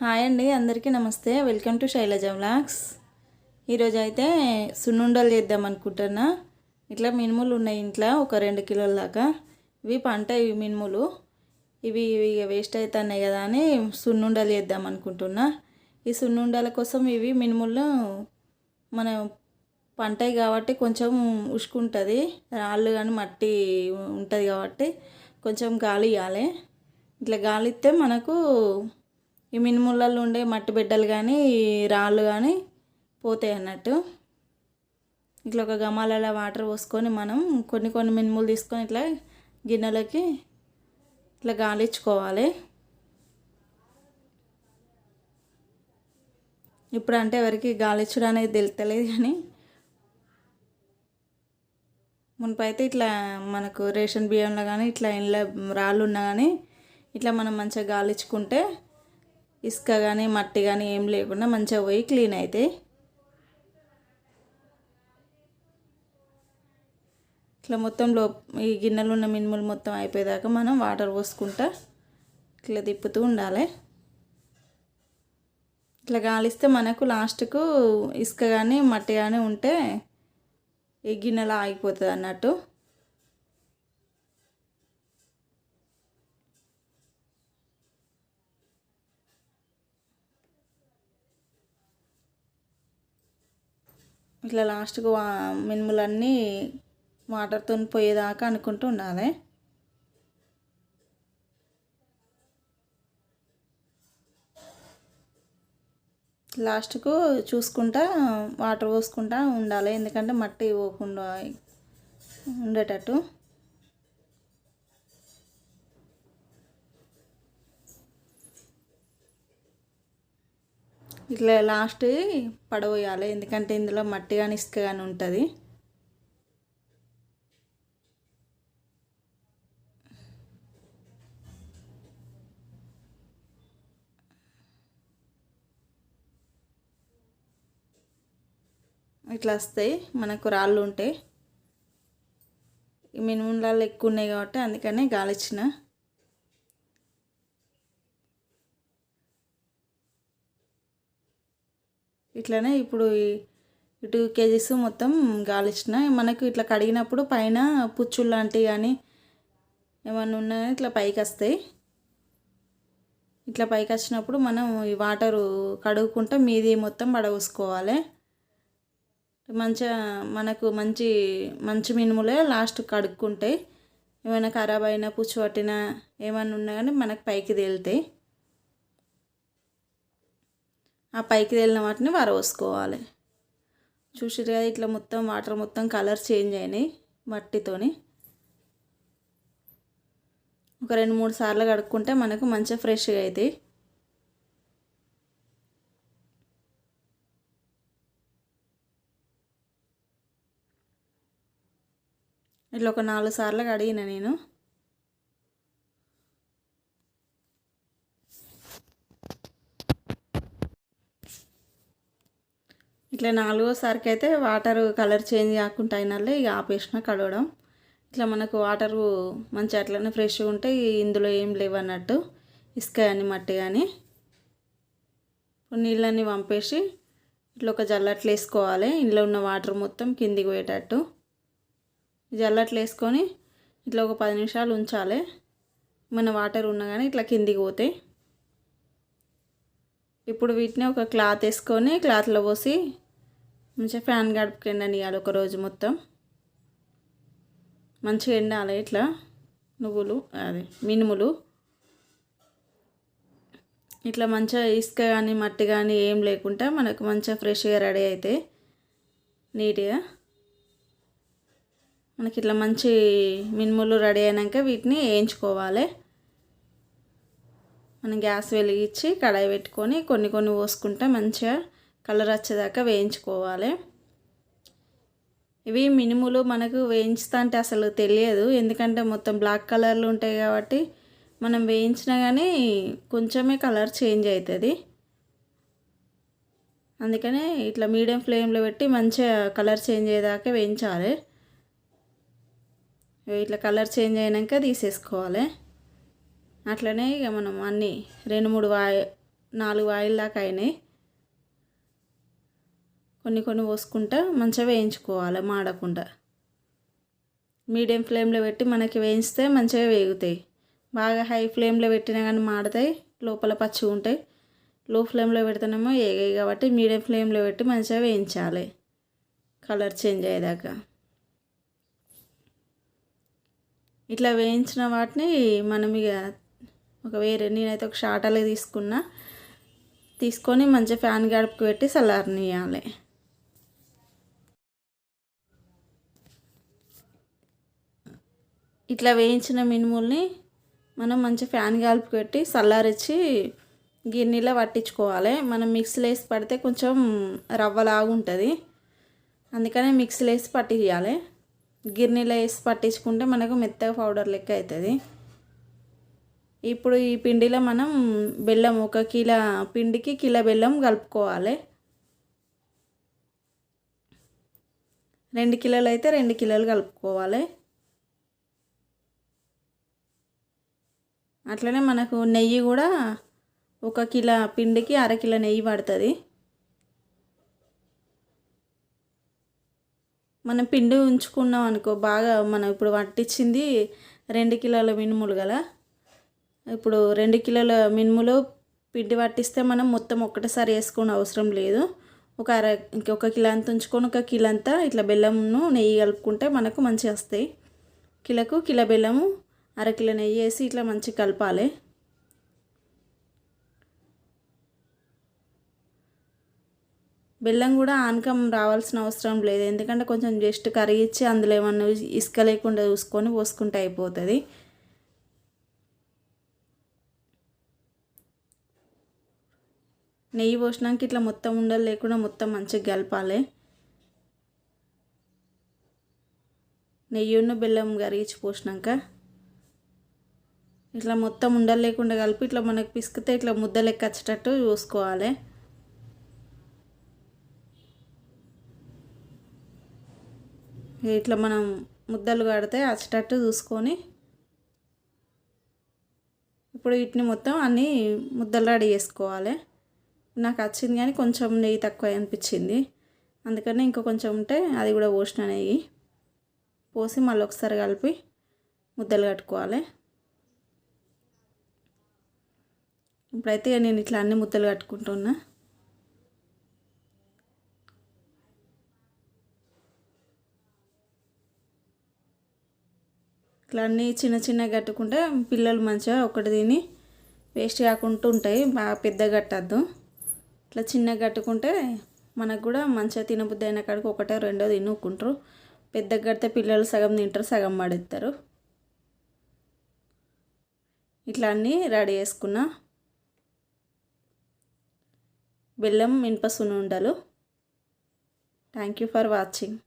Hi అండి అందరికీ నమస్తే. వెల్కమ్ టు శైలజ వ్లాగ్స్ ఈరోజు అయితే సున్నుండలు చేద్దాం అనుకుంటున్నా. ఇట్లా మినుములు ఉన్నాయి ఇంట్లో ఒక రెండు కిలోల దాకా. ఇవి పంట ఇవి మినుములు. ఇవి ఇవి వేస్ట్ అవుతున్నాయి కదా అని సున్నుండలు చేద్దాం అనుకుంటున్నా. ఈ సున్నుండల కోసం ఇవి మినుములు మన పంటయి కాబట్టి కొంచెం ఉసుకుంటుంది. రాళ్ళు కానీ మట్టి ఉంటుంది కాబట్టి కొంచెం గాలి ఇవ్వాలి ఇట్లా గాలి ఇస్తే మనకు ఈ మినుములలో ఉండే మట్టి బిడ్డలు కానీ రాళ్ళు కానీ పోతాయి అన్నట్టు. ఇట్లా ఒక గమాలలో వాటర్ పోసుకొని మనం కొన్ని కొన్ని మినుములు తీసుకొని ఇట్లా గిన్నెలకి ఇట్లా గాలిచ్చుకోవాలి. ఇప్పుడు అంటే ఎవరికి గాలిచ్చడం అనేది తెలుస్తలేదు కానీ మునిపైతే ఇట్లా మనకు రేషన్ బియ్యంలో కానీ ఇట్లా ఇంట్లో రాళ్ళు ఉన్నా కానీ ఇట్లా మనం మంచిగా గాలిచ్చుకుంటే ఇసుక కానీ మట్టి కానీ ఏం లేకుండా మంచిగా పోయి క్లీన్ అవుతాయి ఇట్లా మొత్తం లో ఈ గిన్నెలు ఉన్న మినుములు మొత్తం అయిపోయేదాకా మనం వాటర్ పోసుకుంటా ఇట్లా తిప్పుతూ ఉండాలి. ఇట్లా గాలిస్తే మనకు లాస్ట్కు ఇసుక కానీ మట్టి కానీ ఉంటే ఈ గిన్నెలో ఆగిపోతుంది అన్నట్టు ఇట్లా లాస్ట్కు వా మినుములన్నీ వాటర్తో పోయేదాకా అనుకుంటూ ఉండాలి. లాస్ట్కు చూసుకుంటా వాటర్ పోసుకుంటా ఉండాలి. ఎందుకంటే మట్టి పోకుండా ఉండేటట్టు. ఇట్లా లాస్ట్ పడవేయాలి. ఎందుకంటే ఇందులో మట్టి కానీ ఇసుక కానీ ఉంటుంది. ఇట్లా వస్తాయి. మనకు రాళ్ళు ఉంటాయి ఈ మినుములలో ఎక్కువ ఉన్నాయి కాబట్టి అందుకనే గాలిచ్చిన ఇట్లనే ఇప్పుడు ఈ టూ కేజీస్ మొత్తం గాలిచ్చిన. మనకు ఇట్లా కడిగినప్పుడు పైన పుచ్చులు లాంటివి కానీ ఏమన్నా ఉన్నా ఇట్లా పైకి వస్తాయి. ఇట్లా పైకి వచ్చినప్పుడు మనం ఈ వాటరు కడుగుకుంటే మీది మొత్తం పడవసుకోవాలి మంచిగా మనకు మంచి మంచి మినుములే లాస్ట్ కడుక్కుంటాయి. ఏమైనా ఖరాబ్ అయినా పుచ్చు పట్టినా ఏమైనా ఉన్నా కానీ మనకు పైకి తేలుతాయి. ఆ పైకి తేలిన వాటిని వరవోసుకోవాలి. చూసారు కదా ఇట్లా మొత్తం వాటర్ మొత్తం కలర్ చేంజ్ అయినాయి మట్టితోని. ఒక రెండు మూడు సార్లు కడుక్కుంటే మనకు మంచిగా ఫ్రెష్గా అవుతాయి ఇట్లా ఒక నాలుగు సార్లు కడిగిన నేను. ఇట్లా నాలుగోసారికి అయితే వాటర్ కలర్ చేంజ్ కాకుండా అయినలే ఇక ఆపేసిన కడవడం. ఇట్లా మనకు వాటరు మంచి అట్లనే ఫ్రెష్గా ఉంటే ఇందులో ఏం లేవు అన్నట్టు ఇసుక కానీ మట్టి కానీ నీళ్ళన్నీ పంపేసి ఇట్లా ఒక జల్లట్లు వేసుకోవాలి. ఇంట్లో ఉన్న వాటర్ మొత్తం కిందికి పోయేటట్టు. జల్లట్లు వేసుకొని ఇట్లా ఒక పది నిమిషాలు ఉంచాలి. మన వాటర్ ఉన్నా కానీ ఇట్లా కిందికి పోతాయి ఇప్పుడు వీటిని ఒక క్లాత్ వేసుకొని క్లాత్లో పోసి మంచిగా ఫ్యాన్ గడుపుకి ఎండనియాలి ఇవ్వాలి ఒకరోజు మొత్తం. మంచిగా ఎండాలి ఇట్లా నువ్వులు అదే మినుములు. ఇట్లా మంచిగా ఇసుక కానీ మట్టి కానీ ఏం లేకుండా మనకు మంచిగా ఫ్రెష్గా రెడీ అవుతాయి నీట్గా. మనకి ఇట్లా మంచి మినుములు రెడీ అయినాక వీటిని వేయించుకోవాలి. మనం గ్యాస్ వెలిగించి కడాయి పెట్టుకొని కొన్ని కొన్ని పోసుకుంటే మంచిగా కలర్ వచ్చేదాకా వేయించుకోవాలి. ఇవి మినుములు మనకు వేయించుతా అంటే అసలు తెలియదు. ఎందుకంటే మొత్తం బ్లాక్ కలర్లు ఉంటాయి కాబట్టి మనం వేయించినా కానీ కొంచెమే కలర్ చేంజ్ అవుతుంది అందుకనే ఇట్లా మీడియం ఫ్లేమ్లో పెట్టి మంచిగా కలర్ చేంజ్ అయ్యేదాకా వేయించాలి. ఇట్లా కలర్ చేంజ్ అయినాక తీసేసుకోవాలి. అట్లనే ఇక మనం అన్నీ రెండు మూడు వాయి నాలుగు వాయిల్ దాకా అయినాయి. కొన్ని కొన్ని పోసుకుంటా మంచిగా వేయించుకోవాలి మాడకుండా. మీడియం ఫ్లేమ్లో పెట్టి మనకి వేయిస్తే మంచిగా వేగుతాయి. బాగా హై ఫ్లేమ్లో పెట్టినా కానీ మాడతాయి లోపల పచ్చి ఉంటాయి. లో ఫ్లేమ్లో పెడితేనేమో ఏగాయి కాబట్టి మీడియం ఫ్లేమ్లో పెట్టి మంచిగా వేయించాలి. కలర్ చేంజ్ అయ్యేదాకా. ఇట్లా వేయించిన వాటిని మనం ఇక ఒక వేరే నేనైతే ఒక షాటాలే తీసుకున్నా తీసుకొని మంచిగా ఫ్యాన్ గడుపుకు పెట్టి చల్లారనియాలి ఇట్లా వేయించిన మినుముల్ని మనం మంచి ఫ్యాన్ గాల్పు పెట్టి చల్లారిచ్చి గిన్నెలో పట్టించుకోవాలి. మనం మిక్సీలో వేసి పడితే కొంచెం రవ్వలాగా ఉంటుంది. అందుకనే మిక్సీలో వేసి పట్టించాలి గిన్నెలో వేసి పట్టించుకుంటే మనకు మెత్తగా పౌడర్ లెక్క అవుతుంది ఇప్పుడు ఈ పిండిలో మనం బెల్లం ఒక కిలో పిండికి కిలో బెల్లం కలుపుకోవాలి. రెండు కిలోలు అయితే రెండు కిలోలు కలుపుకోవాలి. అట్లనే మనకు నెయ్యి కూడా ఒక కిలో పిండికి అరకిలో నెయ్యి పడుతుంది. మనం పిండి ఉంచుకున్నాం అనుకో బాగా మనం ఇప్పుడు పట్టించింది రెండు కిలోల మినుములు గల ఇప్పుడు రెండు కిలోల మినుములు పిండి పట్టిస్తే మనం మొత్తం ఒక్కటేసారి వేసుకునే అవసరం లేదు. ఒక అర ఇంకొక కిలో అంత ఉంచుకొని ఒక కిలో అంతా ఇట్లా బెల్లంను నెయ్యి కలుపుకుంటే మనకు మంచిగా వస్తాయి. కిలోకు కిలో బెల్లము అరకిలో నెయ్యి వేసి ఇట్లా మంచిగా కలపాలి. బెల్లం కూడా ఆనకం రావాల్సిన అవసరం లేదు. ఎందుకంటే కొంచెం జస్ట్ కరిగిచ్చి అందులో ఏమన్నా ఇసుక లేకుండా చూసుకొని పోసుకుంటే అయిపోతుంది. నెయ్యి పోసినాక ఇట్లా మొత్తం ఉండలు లేకుండా మొత్తం మంచిగా కలపాలి. ఉన్న బెల్లం కరిగించి పోసినాక ఇట్లా మొత్తం ఉండలు లేకుండా కలిపి ఇట్లా మనకు పిసికితే ఇట్లా ముద్ద లెక్క వచ్చేటట్టు చూసుకోవాలి. ఇట్లా మనం ముద్దలు కడితే వచ్చేటట్టు చూసుకొని ఇప్పుడు వీటిని మొత్తం అన్నీ ముద్దలు రెడీ చేసుకోవాలి. నాకు వచ్చింది కానీ కొంచెం నెయ్యి తక్కువ అనిపించింది. అందుకని ఇంకా కొంచెం ఉంటే అది కూడా పోసిన నెయ్యి. పోసి మళ్ళీ ఒకసారి కలిపి ముద్దలు కట్టుకోవాలి. ఇప్పుడైతే నేను ఇట్లా అన్ని ముద్దలు కట్టుకుంటున్నా. ఇట్లా అన్నీ చిన్న చిన్న కట్టుకుంటే పిల్లలు మంచిగా ఒకటి తిని వేస్ట్ కాకుండా ఉంటాయి. బాగా పెద్ద కట్టద్దు. ఇట్లా చిన్నగా కట్టుకుంటే మనకు కూడా మంచిగా తినబుద్ధి అయిన కాడికి ఒకటే రెండో తినుకుంటారు పెద్దగా కడితే పిల్లలు సగం తింటారు సగం పడేస్తారు ఇట్లా అన్నీ రెడీ చేసుకున్నా. బెల్లం మినప ఉండలు థ్యాంక్ యూ ఫర్ వాచింగ్